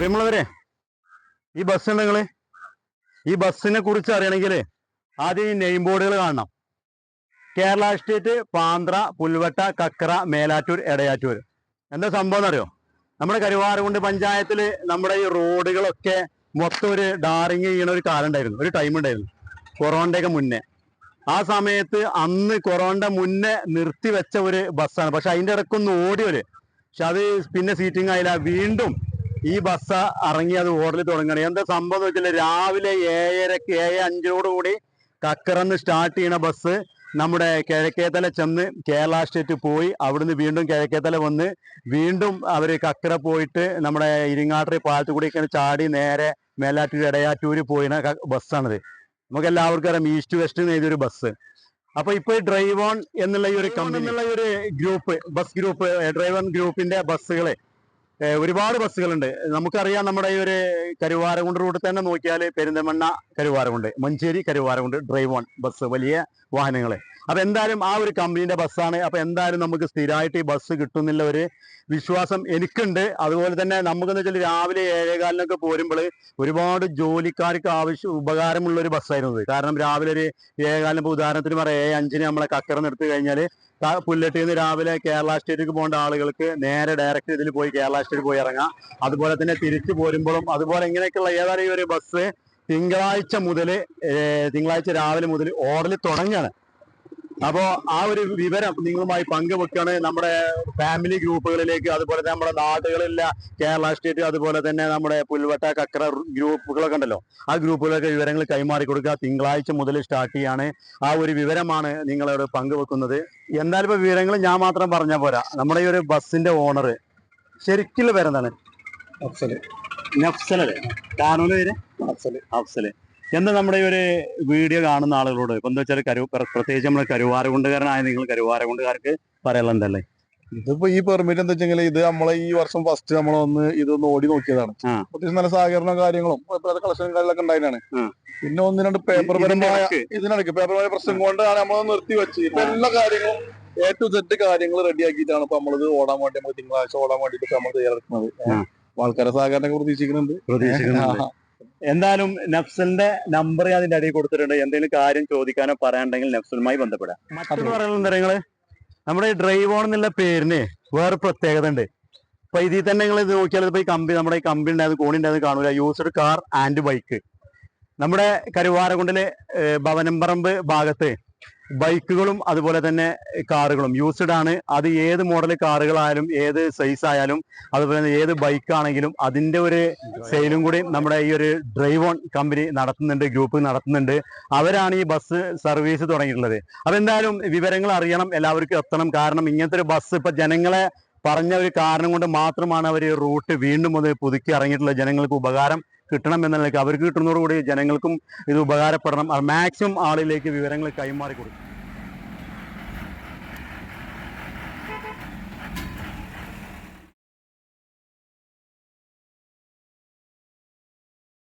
വിമളവരെ ഈ ബസ് ഉണ്ട് നിങ്ങൾ ഈ ബസ്സിനെ കുറിച്ച് അറിയണമെങ്കിൽ ആദ്യം ഈ നെയിം ബോർഡുകൾ കാണണം. കേരള സ്റ്റേറ്റ് പാന്ത്ര പുൽവട്ട കക്കറ മേലാറ്റൂർ എടയാറ്റൂർ. എന്താ സംഭവം എന്നറിയോ? നമ്മുടെ കരുവാറുകുണ്ട് പഞ്ചായത്തിൽ നമ്മുടെ ഈ റോഡുകളൊക്കെ മൊത്തം ഒരു ഡാറിങ് ചെയ്യണ ഒരു കാലം ഉണ്ടായിരുന്നു. ഒരു ടൈം ഉണ്ടായിരുന്നു. കൊറോണയുടെ മുന്നേ. ആ സമയത്ത് അന്ന് കൊറോണയുടെ മുന്നേ നിർത്തി വെച്ച ഒരു ബസ്സാണ് പക്ഷെ അതിന്റെ ഇടയ്ക്കൊന്ന് ഓടിയൊരു പക്ഷെ അത് പിന്നെ സീറ്റിംഗ് ആയില്ല. വീണ്ടും ഈ ബസ് ഇറങ്ങി അത് ഓടൽ തുടങ്ങണം. എന്താ സംഭവം വെച്ചാൽ രാവിലെ ഏഴരക്ക് ഏഴ് അഞ്ചോടു കൂടി കക്കറന്ന് സ്റ്റാർട്ട് ചെയ്യണ ബസ് നമ്മുടെ കിഴക്കേത്തല ചെന്ന് കേരള സ്റ്റേറ്റ് പോയി. അവിടുന്ന് വീണ്ടും കിഴക്കേത്തല വന്ന് വീണ്ടും അവർ കക്കര പോയിട്ട് നമ്മുടെ ഇരിങ്ങാട്ടറി പാലത്തു കൂടി ചാടി നേരെ മേലാറ്റൂർ ഇടയാറ്റൂര് പോയിന ബസ്സാണിത് നമുക്ക് എല്ലാവർക്കും അറിയാം ഈസ്റ്റ് വെസ്റ്റ് എഴുതിയൊരു ബസ് അപ്പൊ ഇപ്പൊ ഡ്രൈവ് ഓൺ എന്നുള്ള ഈ ഒരു കമ്പനി എന്നുള്ള ഒരു group bus group drive on ഗ്രൂപ്പിന്റെ ബസ്സുകളെ ഒരുപാട് ബസ്സുകളുണ്ട്. നമുക്കറിയാം നമ്മുടെ ഈ ഒരു കരുവാരകുണ്ട് റൂട്ടിൽ തന്നെ നോക്കിയാൽ Perinthalmanna Karuvarakundu Manjeri Karuvarakundu drive on bus വലിയ വാഹനങ്ങൾ അപ്പോൾ എന്തായാലും ആ ഒരു കമ്പനീന്റെ ബസ്സാണ്. അപ്പോൾ എന്തായാലും നമുക്ക് സ്ഥിരമായിട്ട് ഈ ബസ് കിട്ടുന്നില്ല ഒരു വിശ്വാസം എനിക്കുണ്ട്. അതുപോലെ തന്നെ നമുക്കെന്ന് വെച്ചാൽ രാവിലെ ഏഴേകാലിനൊക്കെ പോരുമ്പോൾ ഒരുപാട് ജോലിക്കാർക്ക് ആവശ്യം ഉപകാരമുള്ള ഒരു ബസ്സായിരുന്നു കാരണം രാവിലെ ഒരു ഏഴേകാലിന് ഇപ്പോൾ ഉദാഹരണത്തിന് പറയാം ഏഴ് അഞ്ചിന് നമ്മളെ കക്കറ നിർത്തി കഴിഞ്ഞാൽ പുല്ലട്ടിയിൽ നിന്ന് രാവിലെ കേരള സ്റ്റേറ്റിലേക്ക് പോകേണ്ട ആളുകൾക്ക് നേരെ ഡയറക്റ്റ് ഇതിൽ പോയി കേരള സ്റ്റേറ്റ് പോയി ഇറങ്ങാം. അതുപോലെ തന്നെ തിരിച്ചു പോരുമ്പോഴും അതുപോലെ ഇങ്ങനെയൊക്കെയുള്ള ഏതായാലും ഒരു ബസ് തിങ്കളാഴ്ച മുതൽ തിങ്കളാഴ്ച രാവിലെ മുതൽ ഓടൽ തുടങ്ങുകയാണ് അപ്പോ ആ ഒരു വിവരം നിങ്ങളുമായി പങ്കുവെക്കാണ് നമ്മുടെ ഫാമിലി ഗ്രൂപ്പുകളിലേക്ക് അതുപോലെ തന്നെ നമ്മുടെ നാടുകളിലെ കേരള സ്റ്റേറ്റ് അതുപോലെ തന്നെ നമ്മുടെ പുൽവട്ട കക്കര ഗ്രൂപ്പുകളൊക്കെ ഉണ്ടല്ലോ. ആ ഗ്രൂപ്പുകളൊക്കെ വിവരങ്ങൾ കൈമാറി കൊടുക്കുക. തിങ്കളാഴ്ച മുതൽ സ്റ്റാർട്ട് ചെയ്യാണ് ആ ഒരു വിവരമാണ് നിങ്ങളോട് പങ്കുവെക്കുന്നത്. എന്തായാലും ഇപ്പൊ വിവരങ്ങൾ ഞാൻ മാത്രം പറഞ്ഞാൽ പോരാ. നമ്മുടെ ഈ ഒരു ബസ്സിന്റെ ഓണർ ശരിക്കുള്ള പേരെന്താണ്? അഫ്സൽ. നഫ്സലല്ലേ കാനൂൽ പേര്? അഫ്സൽ. അഫ്സൽ. എന്താ നമ്മുടെ ഈ ഒരു വീഡിയോ കാണുന്ന ആളുകളോട് ഇപ്പൊ എന്താ വെച്ചാൽ കരു പ്ര- പ്രത്യേകിച്ച് നമ്മൾ കരുവാരകുണ്ടുകാരനായ നിങ്ങൾ കരുവാരകുണ്ടുകാർക്ക് പറയാനുള്ള എന്തല്ലേ ഇതിപ്പോ ഈ പെർമിറ്റ് എന്താ വെച്ചെങ്കിൽ ഇത് നമ്മളെ ഈ വർഷം ഫസ്റ്റ് നമ്മൾ ഒന്ന് ഇതൊന്ന് ഓടി നോക്കിയതാണ്. അത്യാവശ്യം നല്ല സഹകരണ കാര്യങ്ങളും കളക്ഷൻ കാര്യങ്ങളൊക്കെ ഉണ്ടായതാണ് പിന്നെ ഒന്ന് രണ്ട് പേപ്പർ പരമായ ഇതിനിടയ്ക്ക് പേപ്പർ പരമായ പ്രശ്നം കൊണ്ടാണ് നമ്മൾ നിർത്തി വെച്ച്. ഇപ്പൊ എല്ലാ കാര്യങ്ങളും എ ടു സെറ്റ് കാര്യങ്ങൾ റെഡിയാക്കിയിട്ടാണ് ഇപ്പൊ നമ്മളിത് ഓടാൻ വേണ്ടി നമ്മൾ തിങ്കളാഴ്ച ഓടാൻ വേണ്ടിട്ട് നമ്മൾ തയ്യാറെടുക്കുന്നത്. ആൾക്കാരെ സഹകരണം പ്രതീക്ഷിക്കുന്നുണ്ട്. പ്രതീക്ഷിക്കുന്നുണ്ട്. എന്തായാലും നഫ്സലിന്റെ നമ്പർ അതിന്റെ അടിയിൽ കൊടുത്തിട്ടുണ്ട്. എന്തെങ്കിലും കാര്യം ചോദിക്കാനോ പറയാനുണ്ടെങ്കിൽ നഫ്സലുമായി ബന്ധപ്പെടാം. മറ്റൊന്ന് പറയുന്നത് നിങ്ങൾ? നമ്മുടെ ഡ്രൈവ് ഓൺ എന്നുള്ള പേരിന് വേറെ പ്രത്യേകത ഉണ്ട്. ഇപ്പൊ ഇതിൽ തന്നെ നിങ്ങൾ ഇത് നോക്കിയാൽ ഇപ്പൊ ഈ കമ്പി നമ്മുടെ ഈ കമ്പി ഉണ്ടായത് കോണി ഉണ്ടായത് കാണൂല. യൂസ്ഡ് കാർ ആൻഡ് ബൈക്ക് നമ്മുടെ കരുവാരകുണ്ടിലെ ഭവനമ്പറമ്പ് ഭാഗത്ത് ബൈക്കുകളും അതുപോലെ തന്നെ കാറുകളും. യൂസ്ഡ് ആണ്. അത് ഏത് മോഡൽ കാറുകളായാലും ഏത് സൈസ് ആയാലും അതുപോലെ തന്നെ ഏത് ബൈക്കാണെങ്കിലും അതിന്റെ ഒരു സെയിലും കൂടി നമ്മുടെ ഈ ഒരു ഡ്രൈവ് ഓൺ കമ്പനി നടത്തുന്നുണ്ട് ഗ്രൂപ്പ് നടത്തുന്നുണ്ട്. അവരാണ് ഈ ബസ് സർവീസ് തുടങ്ങിയിട്ടുള്ളത്. അപ്പൊ എന്തായാലും വിവരങ്ങൾ അറിയണം എല്ലാവർക്കും എത്തണം. കാരണം ഇങ്ങനത്തെ ഒരു ബസ് ഇപ്പൊ ജനങ്ങളെ പറഞ്ഞ ഒരു കാരണം കൊണ്ട് മാത്രമാണ് അവർ റൂട്ട് വീണ്ടും അത് പുതുക്കി ഇറങ്ങിയിട്ടുള്ളത്. ജനങ്ങൾക്ക് ഉപകാരം കിട്ടണം എന്നുള്ള അവർക്ക് കിട്ടുന്നതോടുകൂടി ജനങ്ങൾക്കും ഇത് ഉപകാരപ്പെടണം. മാക്സിമം ആളിലേക്ക് വിവരങ്ങൾ കൈമാറി കൊടുക്കും.